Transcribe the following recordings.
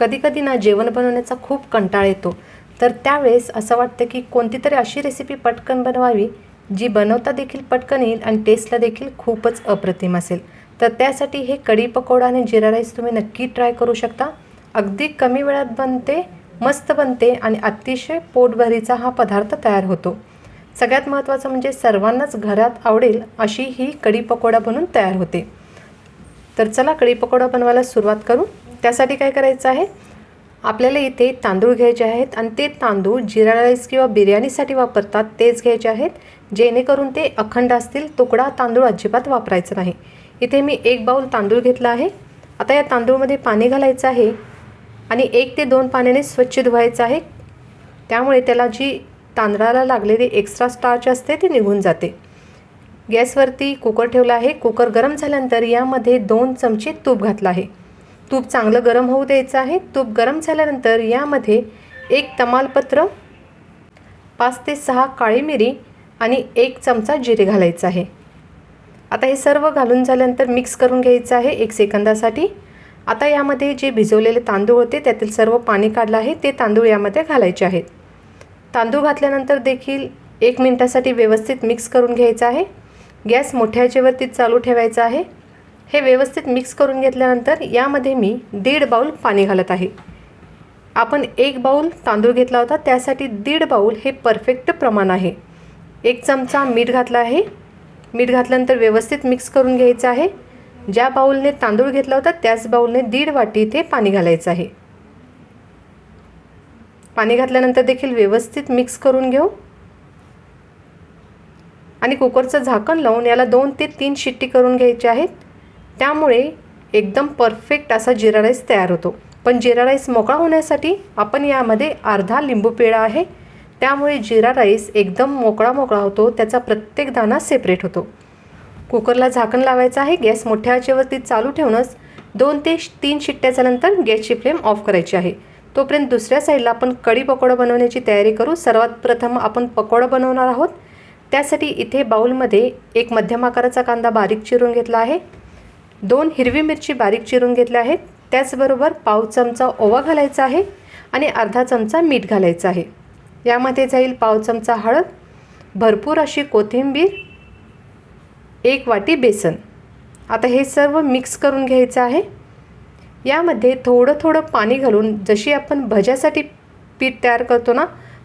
कधीकधी ना जेवण बनवण्याचा खूप कंटाळा येतो. तर त्यावेळेस असं वाटतं की कोणती तरी अशी रेसिपी पटकन बनवावी जी बनवता देखील पटकन येईल आणि टेस्टला देखील खूपच अप्रतिम असेल. तर त्यासाठी हे कढी पकोडा आणि जिरा राईस तुम्ही नक्की ट्राय करू शकता. अगदी कमी वेळात बनते मस्त बनते आणि अतिशय पोटभरीचा हा पदार्थ तयार होतो. सगळ्यात महत्त्वाचं म्हणजे सर्वांनाच घरात आवडेल अशी ही कढी पकोडा बनून तयार होते. तर चला कढी पकोडा बनवायला सुरुवात करू. त्यासाठी काय करायचं आहे? आपल्याला इथे तांदूळ घ्यायचे आहेत आणि ते तांदूळ जिरा राईस किंवा बिर्याणीसाठी वापरतात तेच घ्यायचे आहेत जेणेकरून ते अखंड असतील तुकडा तांदूळ अजिबात वापरायचं नाही. इथे मी एक बाऊल तांदूळ घेतला आहे. आता या तांदूळमध्ये पाणी घालायचं आहे आणि एक ते दोन पाण्याने स्वच्छ धुवायचं आहे. त्यामुळे त्याला जी तांदळाला लागलेली एक्स्ट्रा स्टार्च असते ती निघून जाते. गॅसवरती कुकर ठेवला आहे. कुकर गरम झाल्यानंतर यामध्ये दोन चमचे तूप घातलं आहे. तूप चांगलं गरम होऊ द्यायचं आहे. तूप गरम झाल्यानंतर यामध्ये एक तमालपत्र पाच ते सहा काळी मिरी आणि एक चमचा जिरे घालायचं आहे. आता हे सर्व घालून झाल्यानंतर मिक्स करून घ्यायचं आहे एक सेकंदासाठी. आता यामध्ये जे भिजवलेले तांदूळ होते त्यातील सर्व पाणी काढलं आहे. ते तांदूळ यामध्ये घालायचे आहेत. तांदूळ घातल्यानंतर देखील एक मिनटासाठी व्यवस्थित मिक्स करून घ्यायचं आहे. गॅस मोठ्या याच्यावरती चालू ठेवायचा आहे. हे व्यवस्थित मिक्स करून घेतल्यानंतर यामध्ये मी दीड बाऊल पाणी घालत आहे. आपण एक बाऊल तांदूळ घेतला होता त्यासाठी दीड बाऊल हे परफेक्ट प्रमाण आहे. एक चमचा मीठ घातला आहे. मीठ घातल्यानंतर व्यवस्थित मिक्स करून घ्यायचं आहे. ज्या बाऊलने तांदूळ घेतला होता त्याच बाऊलने दीड वाटी इथे पाणी घालायचं आहे. पाणी घातल्यानंतर देखील व्यवस्थित मिक्स करून घेऊ. आणि कुकरचं झाकण लावून याला दोन ते तीन शिट्टी करून घ्यायची आहेत त्यामुळे एकदम परफेक्ट असा जिरा राईस तयार होतो. पण जिरा राईस मोकळा होण्यासाठी आपण यामध्ये अर्धा लिंबू पिळा आहे. त्यामुळे जिरा राईस एकदम मोकळा मोकळा होतो त्याचा प्रत्येक दाणा सेपरेट होतो. कुकरला झाकण लावायचं आहे गॅस मोठ्या आचेवरती चालू ठेवूनच दोन ते तीन शिट्ट्याच्या नंतर गॅसची फ्लेम ऑफ करायची आहे. तोपर्यंत दुसऱ्या साईडला आपण कढी पकोडा बनवण्याची तयारी करू. सर्वात प्रथम आपण पकोडा बनवणार आहोत. त्यासाठी इथे बाऊलमध्ये एक मध्यम आकाराचा कांदा बारीक चिरून घेतला आहे. दोन हिरवी मिरची बारीक चिरून घेतल्या आहेत. त्याचबरोबर पाव चमचा ओवा घालायचा आहे आणि अर्धा चमचा मीठ घालायचं आहे. यामध्ये जाईल पाव चमचा हळद भरपूर अशी कोथिंबीर एक वाटी बेसन. आता हे सर्व मिक्स करून घ्यायचं आहे. यामध्ये थोडं थोडं पाणी घालून जशी आपण भज्यासाठी पीठ तयार करतो ना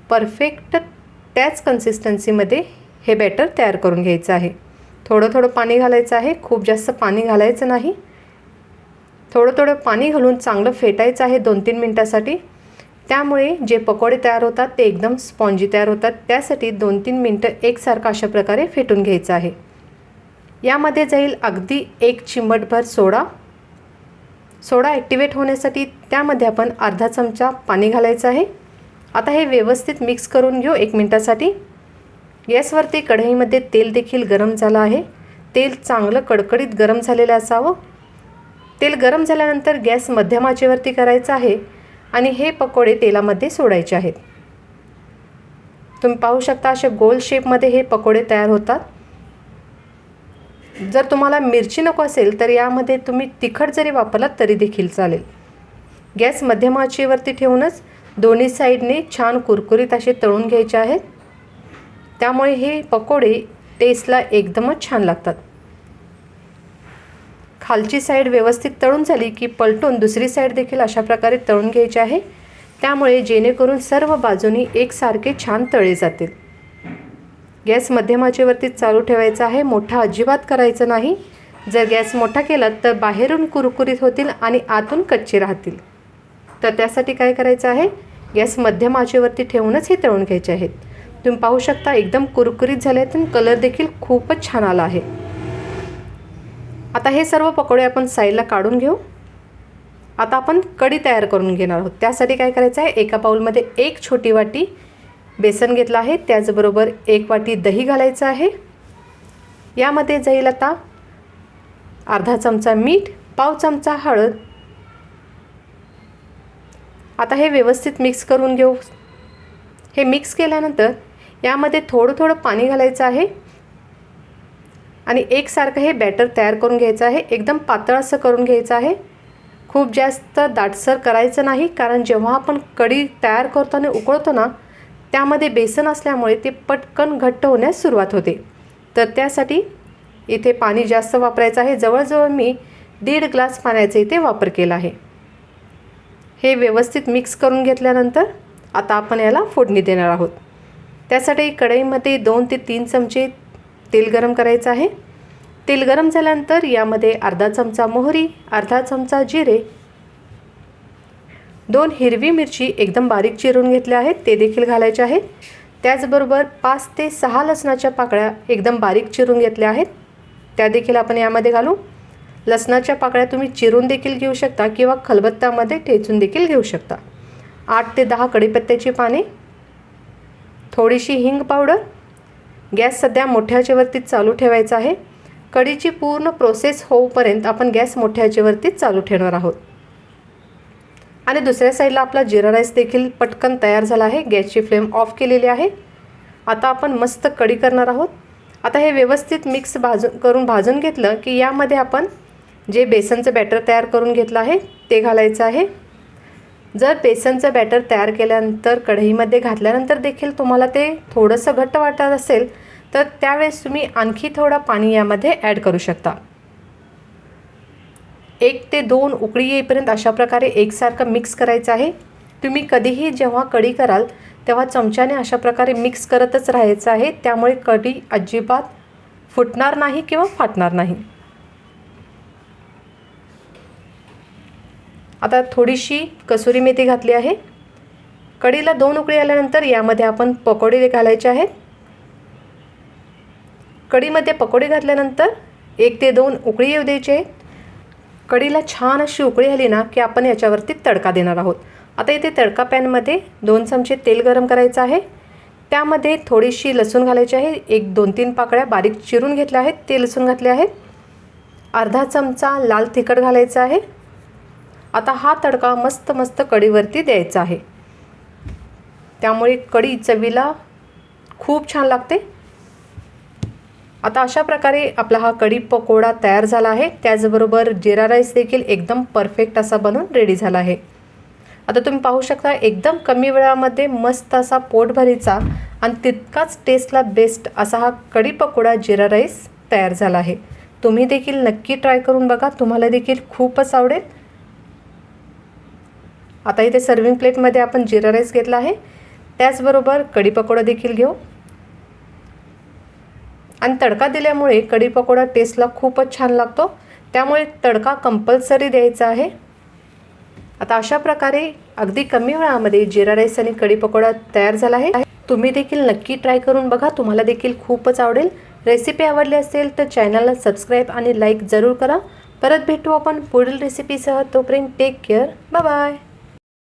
परफेक्ट त्याच कन्सिस्टन्सीमध्ये हे बॅटर तयार करून घ्यायचं आहे. थोडं थोडं पाणी घालायचं आहे. खूप जास्त पाणी घालायचं नाही. थोडं थोडं पाणी घालून चांगलं फेटायचं आहे दोन तीन मिनटासाठी. त्यामुळे जे पकोडे तयार होतात ते एकदम स्पॉन्जी तयार होतात. त्यासाठी दोन तीन मिनटं एकसारखं अशा प्रकारे फेटून घ्यायचं आहे. यामध्ये जाईल अगदी एक चिमटभर सोडा. सोडा ॲक्टिवेट होण्यासाठी त्यामध्ये आपण अर्धा चमचा पाणी घालायचं आहे. आता हे व्यवस्थित मिक्स करून घेऊ एक मिनटासाठी. गॅसवरती कढईमध्ये तेल देखील गरम झालं आहे. तेल चांगलं कडकडीत गरम झालेलं असावं. तेल गरम झाल्यानंतर गॅस मध्यम आचेवरती करायचा आहे आणि हे पकोडे तेलामध्ये सोडायचे आहेत. तुम्ही पाहू शकता असे गोल शेपमध्ये हे पकोडे तयार होतात. जर तुम्हाला मिरची नको असेल तर यामध्ये तुम्ही तिखट जरी वापरलात तरी देखील चालेल. गॅस मध्यम आचेवरती ठेवूनच दोन्ही साईडने छान कुरकुरीत असे तळून घ्यायचे आहेत. त्यामुळे हे पकोडे टेस्टला एकदमच छान लागतात. खालची साईड व्यवस्थित तळून झाली की पलटून दुसरी साईड देखील अशा प्रकारे तळून घ्यायची आहे. त्यामुळे जेणेकरून सर्व बाजूनी एकसारखे छान तळे जातील. गॅस मध्यमाचेवरती चालू ठेवायचा आहे. मोठा अजिबात करायचं नाही. जर गॅस मोठा केला तर बाहेरून कुरकुरीत होतील आणि आतून कच्चे राहतील. तर त्यासाठी काय करायचं आहे? गॅस मध्यम आचेवरती ठेवूनच हे तळून घ्यायचे आहेत. तुम्ही पाहू शकता एकदम कुरकुरीत झाले आहेत आणि कलर देखील खूपच छान आला आहे. आता हे सर्व पकोडे आपण साईडला काढून घेऊ. आता आपण कढी तयार करून घेणार आहोत. त्यासाठी काय करायचं आहे एका बाऊलमध्ये एक छोटी वाटी बेसन घेतलं आहे त्याचबरोबर एक वाटी दही घालायचं आहे. यामध्ये जाईल आता अर्धा चमचा मीठ पाव चमचा हळद. आता हे व्यवस्थित मिक्स करून घेऊ. हे मिक्स केल्यानंतर यामध्ये थोडं थोडं पाणी घालायचं आहे. आणि एकसारखं हे बॅटर तयार करून घ्यायचं आहे. एकदम पातळ असं करून घ्यायचं आहे. खूप जास्त दाटसर करायचं नाही कारण जेव्हा आपण कढी तयार करतो आणि उकळतो ना त्यामध्ये बेसन असल्यामुळे ते पटकन घट्ट होण्यास सुरुवात होते. तर त्यासाठी इथे पाणी जास्त वापरायचं आहे. जवळजवळ मी दीड ग्लास पाण्याचा इथे वापर केला आहे. हे व्यवस्थित मिक्स करून घेतल्यानंतर आता आपण याला फोडणी देणार आहोत. त्यासाठी कढईमध्ये दोन ते तीन चमचे तेल गरम करायचं आहे. तेल गरम झाल्यानंतर यामध्ये अर्धा चमचा मोहरी अर्धा चमचा जिरे दोन हिरवी मिरची एकदम बारीक चिरून घेतल्या आहेत ते देखील घालायचे आहेत. त्याचबरोबर पाच ते सहा लसणाच्या पाकळ्या एकदम बारीक चिरून घेतल्या आहेत. त्या देखील आपण यामध्ये घालू. लसणाच्या पाकळ्या तुम्ही चिरून देखील घेऊ शकता किंवा खलबत्त्यामध्ये ठेचून देखील घेऊ शकता. आठ ते दहा कढीपत्त्याची पाने थोडीशी हिंग पावडर. गॅस सध्या मोठ्या ह्याच्यावरतीच चालू ठेवायचा आहे. कढीची पूर्ण प्रोसेस होऊपर्यंत आपण गॅस मोठ्या ह्याच्यावरतीच चालू ठेवणार आहोत. आणि दुसऱ्या साईडला आपला जिरा राईस देखील पटकन तयार झाला आहे. गॅसची फ्लेम ऑफ केलेली आहे. आता आपण मस्त कढी करणार आहोत. आता हे व्यवस्थित मिक्स भाजून करून भाजून घेतलं की यामध्ये आपण जे बेसनचं बॅटर तयार करून घेतलं आहे ते घालायचं आहे. जर बेसनचं बॅटर तयार केल्यानंतर कढईमध्ये घातल्यानंतर देखील तुम्हाला ते थोडंसं घट्ट वाटत असेल तर त्यावेळेस तुम्ही आणखी थोडं पाणी यामध्ये ॲड करू शकता. एक ते दोन उकळी येईपर्यंत अशा प्रकारे एकसारखं मिक्स करायचं आहे. तुम्ही कधीही जेव्हा कढी कराल तेव्हा चमच्याने अशा प्रकारे मिक्स करतच राहायचं आहे. त्यामुळे कढी अजिबात फुटणार नाही किंवा फाटणार नाही. आता थोडीशी कसुरी मेथी घातली आहे. कढीला दोन उकळी आल्यानंतर यामध्ये आपण पकोडे घालायचे आहेत. कढीमध्ये पकोडे घातल्यानंतर एक ते दोन उकळी येऊ द्यायचे आहेत. कढीला छान अशी उकळी आली ना की आपण याच्यावरती तडका देणार आहोत. आता इथे तडका पॅनमध्ये दोन चमचे तेल गरम करायचं आहे. त्यामध्ये थोडीशी लसूण घालायची आहे. एक दोन तीन पाकळ्या बारीक चिरून घेतल्या आहेत. ते लसूण घातले आहेत. अर्धा चमचा लाल तिखट घालायचं आहे. आता हा तडका मस्त मस्त कढीवरती द्यायचा आहे. त्यामुळे कढी चवीला खूप छान लागते. आता अशा प्रकारे आपला हा कढी पकोडा तयार झाला आहे. त्याचबरोबर जिरा राईस देखील एकदम परफेक्ट असा बनून रेडी झाला आहे. आता तुम्ही पाहू शकता एकदम कमी वेळामध्ये मस्त असा पोटभरीचा आणि तितकाच टेस्टला बेस्ट असा हा कढी पकोडा जिरा राईस तयार झाला आहे. तुम्ही देखील नक्की ट्राय करून बघा. तुम्हाला देखील खूपच आवडेल. आता इथे सर्विंग प्लेटमध्ये आपण जिरा राईस घेतला आहे. त्याचबरोबर कढी पकोडा देखील घेऊ. आणि तडका दिल्यामुळे कढी पकोडा टेस्टला खूपच छान लागतो. त्यामुळे तडका कंपल्सरी द्यायचा आहे. आता अशा प्रकारे अगदी कमी वेळामध्ये जिरा राईस आणि कढी पकोडा तयार झाला आहे. तुम्ही देखील नक्की ट्राय करून बघा. तुम्हाला देखील खूपच आवडेल. रेसिपी आवडली असेल तर चॅनलला सबस्क्राईब आणि लाईक जरूर करा. परत भेटू आपण पुढील रेसिपीसह तोपर्यंत टेक केअर बाय